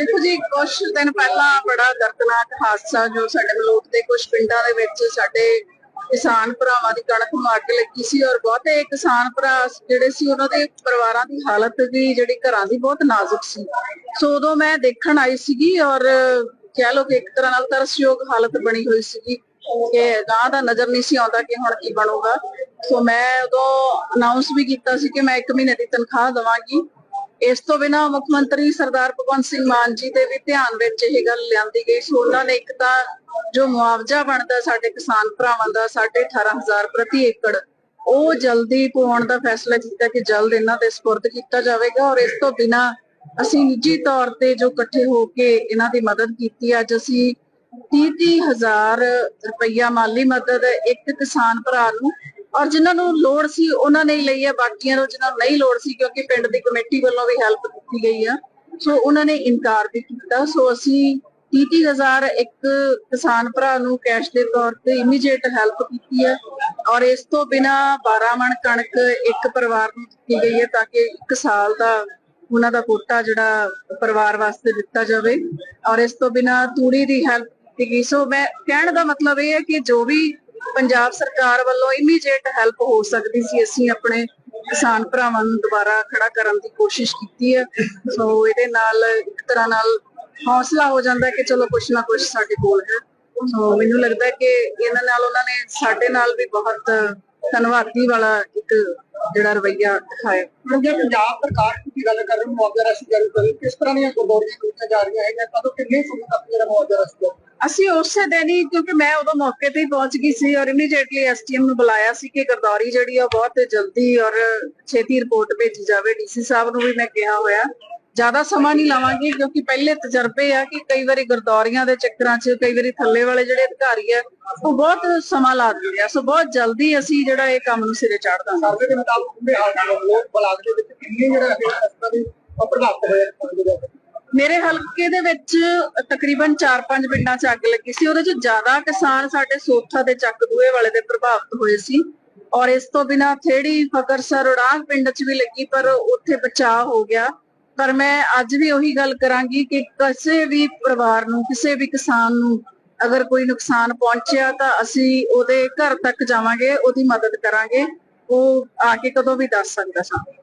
ਦੇਖੋ ਜੀ ਕੁਝ ਦਿਨ ਪਹਿਲਾਂ ਬੜਾ ਦਰਦਨਾਕ ਹਾਦਸਾ ਜੋ ਸਾਡੇ ਮਲੋਟ ਦੇ ਕੁਝ ਪਿੰਡਾਂ ਦੇ ਵਿੱਚ ਸਾਡੇ ਕਿਸਾਨ ਭਰਾਵਾਂ ਦੀ ਕਣਕ ਨੂੰ ਅੱਗ ਲੱਗੀ ਸੀ ਔਰ ਬਹੁਤੇ ਕਿਸਾਨ ਭਰਾ ਜਿਹੜੇ ਸੀ ਉਹਨਾਂ ਦੇ ਪਰਿਵਾਰਾਂ ਦੀ ਹਾਲਤ ਵੀ ਜਿਹੜੀ ਘਰਾਂ ਦੀ ਬਹੁਤ ਨਾਜ਼ੁਕ ਸੀ। ਸੋ ਉਦੋਂ ਮੈਂ ਦੇਖਣ ਆਈ ਸੀਗੀ ਔਰ ਕਹਿ ਲੋ ਕਿ ਇੱਕ ਤਰ੍ਹਾਂ ਨਾਲ ਤਰਸਯੋਗ ਹਾਲਤ ਬਣੀ ਹੋਈ ਸੀਗੀ ਕਿ ਗਾਂ ਦਾ ਨਜ਼ਰ ਨਹੀਂ ਸੀ ਆਉਂਦਾ ਕਿ ਹੁਣ ਕੀ ਬਣੂਗਾ। ਸੋ ਮੈਂ ਉਦੋਂ ਅਨਾਉਂਸ ਵੀ ਕੀਤਾ ਸੀ ਕਿ ਮੈਂ 1 ਮਹੀਨੇ ਦੀ ਤਨਖਾਹ ਦਵਾਂਗੀ। ਇਸ ਤੋਂ ਬਿਨਾ ਮੁੱਖ ਮੰਤਰੀ ਸਰਦਾਰ ਭਗਵੰਤ ਸਿੰਘ ਮਾਨ ਜੀ ਦੇ ਵੀ ਧਿਆਨ ਵਿੱਚ ਇਹ ਗੱਲ ਲਿਆਂਦੀ ਗਈ ਸੀ। ਉਹਨਾਂ ਨੇ ਇੱਕ ਤਾਂ ਜੋ ਮੁਆਵਜ਼ਾ ਬਣਦਾ ਸਾਡੇ ਕਿਸਾਨ ਭਰਾਵਾਂ ਦਾ 18500 ਪ੍ਰਤੀ ਏਕੜ, ਉਹ ਜਲਦੀ ਪਾਉਣ ਦਾ ਫੈਸਲਾ ਕੀਤਾ ਕਿ ਜਲਦ ਇਹਨਾਂ ਦੇ ਸਪੁਰਦ ਕੀਤਾ ਜਾਵੇਗਾ ਔਰ ਇਸ ਤੋਂ ਬਿਨਾ ਅਸੀਂ ਨਿੱਜੀ ਤੌਰ ਤੇ ਜੋ ਇਕੱਠੇ ਹੋ ਕੇ ਇਹਨਾਂ ਦੀ ਮਦਦ ਕੀਤੀ, ਅੱਜ ਅਸੀਂ 30 ਹਜ਼ਾਰ ਰੁਪਈਆ ਮਾਲੀ ਮਦਦ ਇੱਕ ਕਿਸਾਨ ਭਰਾ ਨੂੰ ਔਰ ਜਿਨ੍ਹਾਂ ਨੂੰ ਲੋੜ ਸੀ, ਉਹਨਾਂ ਨੇ ਲਈ ਹੈ। ਬਾਕੀਆਂ ਨੂੰ ਜਿਨ੍ਹਾਂ ਨੂੰ ਨਹੀਂ ਲੋੜ ਸੀ, ਕਿਉਂਕਿ ਪਿੰਡ ਦੀ ਕਮੇਟੀ ਵੱਲੋਂ ਵੀ ਹੈਲਪ ਕੀਤੀ ਗਈ ਆ। ਸੋ ਉਹਨਾਂ ਨੇ ਇਨਕਾਰ ਵੀ ਕੀਤਾ। ਸੋ ਅਸੀਂ 30000 ਇੱਕ ਕਿਸਾਨ ਭਰਾ ਨੂੰ ਕੈਸ਼ ਦੇ ਤੌਰ ਤੇ ਇਮੀਡੀਏਟ ਹੈਲਪ ਕੀਤੀ ਹੈ। ਔਰ ਇਸ ਤੋਂ ਬਿਨਾ 12 ਮਣ ਕਣਕ ਇੱਕ ਪਰਿਵਾਰ ਨੂੰ ਦਿੱਤੀ ਗਈ ਹੈ, ਤਾਂ ਕਿ ਇੱਕ ਸਾਲ ਦਾ ਉਹਨਾਂ ਦਾ ਕੋਟਾ ਜਿਹੜਾ ਪਰਿਵਾਰ ਵਾਸਤੇ ਦਿੱਤਾ ਜਾਵੇ। ਔਰ ਇਸ ਤੋਂ ਬਿਨਾ ਤੂੜੀ ਦੀ ਹੈਲਪ ਕੀਤੀ ਗਈ। ਸੋ ਮੈਂ ਕਹਿਣ ਦਾ ਮਤਲਬ ਇਹ ਹੈ ਕਿ ਜੋ ਵੀ ਪੰਜਾਬ ਸਰਕਾਰ ਵੱਲੋਂ ਇਮੀਡੀਏਟ ਹੈਲਪ ਹੋ ਸਕਦੀ ਸੀ। ਅਸੀਂ ਆਪਣੇ ਕਿਸਾਨ ਭਰਾਵਾਂ ਨੂੰ ਦੁਬਾਰਾ ਖੜਾ ਕਰਨ ਦੀ ਕੋਸ਼ਿਸ਼ ਕੀਤੀ ਹੈ। ਸੋ ਇਹਦੇ ਨਾਲ ਇੱਕ ਤਰ੍ਹਾਂ ਨਾਲ ਹੌਸਲਾ ਹੋ ਜਾਂਦਾ ਕਿ ਚਲੋ ਕੁਛ ਨਾ ਕੁਛ ਸਾਡੇ ਕੋਲ ਹੈ। ਸੋ ਮੈਨੂੰ ਲੱਗਦਾ ਕਿ ਇਹਨਾਂ ਨਾਲ ਉਹਨਾਂ ਨੇ ਸਾਡੇ ਨਾਲ ਵੀ ਬਹੁਤ ਧੰਨਵਾਦੀ ਵਾਲਾ ਇੱਕ ਜਿਹੜਾ ਰਵਈਆ ਦਿਖਾਇਆ। ਹੁਣ ਜੇ ਪੰਜਾਬ ਸਰਕਾਰ ਦੀ ਗੱਲ ਕਰ ਰਹੇ ਮੁਆਵਜ਼ਾ ਰਾਸ਼ੀ ਜਾਰੀ ਕਰੀ, ਕਿਸ ਤਰ੍ਹਾਂ ਦੀਆਂ ਗਰਦੌਰੀਆਂ ਕੀਤੀਆਂ ਜਾ ਰਹੀਆਂ ਹੈਗੀਆਂ, ਕਦੋਂ ਕਿੰਨੇ ਸਮੇਂ ਤੱਕ ਜਿਹੜਾ ਮੁਆਵਜ਼ਾ ਰਾਸ਼ੀ ਅਸੀਂ ਉਸੇ ਦਿਨ ਹੀ, ਕਿਉਂਕਿ ਮੈਂ ਉਦੋਂ ਮੌਕੇ ਤੇ ਹੀ ਪਹੁੰਚ ਗਈ ਸੀ ਔਰ ਇਮੀਡੀਏਟਲੀ ਐਸਟੀਐਮ ਨੂੰ ਬੁਲਾਇਆ ਸੀ ਕਿ ਗਰਦੌਰੀ ਜਿਹੜੀ ਆ ਬਹੁਤ ਜਲਦੀ ਔਰ ਛੇਤੀ ਰਿਪੋਰਟ ਭੇਜੀ ਜਾਵੇ। ਡੀਸੀ ਸਾਹਿਬ ਨੂੰ ਵੀ ਮੈਂ ਕਿਹਾ ਹੋਇਆ। ਜ਼ਿਆਦਾ ਸਮਾਂ ਨਹੀਂ ਲਾਵਾਂਗੀ ਕਿਉਂਕਿ ਪਹਿਲੇ ਤਜਰਬੇ ਆ ਕਿ ਕਈ ਵਾਰੀ ਗਰਦੌਰੀਆਂ ਦੇ ਚੱਕਰਾਂ 'ਚ, ਕਈ ਵਾਰੀ ਥੱਲੇ ਵਾਲੇ ਜਿਹੜੇ ਅਧਿਕਾਰੀ ਆ, ਉਹ ਬਹੁਤ ਸਮਾਂ ਲਾ ਦਿੰਦੇ ਆ। ਸੋ ਬਹੁਤ ਜਲਦੀ ਅਸੀਂ ਜਿਹੜਾ ਇਹ ਕੰਮ ਨੂੰ ਸਿਰੇ ਚਾੜ ਦਾਂਗੇ। ਸਰਵੇ ਦੇ ਮੁਤਾਬਕ ਬਲਾਕ ਦੇ ਵਿੱਚ ਕਿੰਨੇ ਜਿਹੜਾ ਇਸ ਤਰ੍ਹਾਂ ਦੀ ਪ੍ਰਭਾਵਿਤ ਹੋਏ ਮੇਰੇ ਹਲਕੇ ਦੇ ਵਿੱਚ ਤਕਰੀਬਨ 4-5 ਪਿੰਡਾਂ 'ਚ ਅੱਗ ਲੱਗੀ ਸੀ। ਉਹਦੇ 'ਚ ਜ਼ਿਆਦਾ ਕਿਸਾਨ ਸਾਡੇ ਸੋਥਾ ਤੇ ਚੱਕ ਦੂਏ ਵਾਲੇ ਦੇ ਪ੍ਰਭਾਵਿਤ ਹੋਏ ਸੀ। ਔਰ ਇਸ ਤੋਂ ਬਿਨਾ ਥੇੜੀ ਫਕਰਸਰ ਉੜਾਗ ਪਿੰਡ 'ਚ ਵੀ ਲੱਗੀ, ਪਰ ਉੱਥੇ ਬਚਾਅ ਹੋ ਗਿਆ। ਪਰ ਮੈਂ ਅੱਜ ਵੀ ਉਹੀ ਗੱਲ ਕਰਾਂਗੀ ਕਿ ਕਿਸੇ ਵੀ ਪਰਿਵਾਰ ਨੂੰ, ਕਿਸੇ ਵੀ ਕਿਸਾਨ ਨੂੰ ਅਗਰ ਕੋਈ ਨੁਕਸਾਨ ਪਹੁੰਚਿਆ ਤਾਂ ਅਸੀਂ ਉਹਦੇ ਘਰ ਤੱਕ ਜਾਵਾਂਗੇ, ਉਹਦੀ ਮਦਦ ਕਰਾਂਗੇ। ਉਹ ਆ ਕੇ ਕਦੋਂ ਵੀ ਦੱਸ ਸਕਦਾ ਸਾਨੂੰ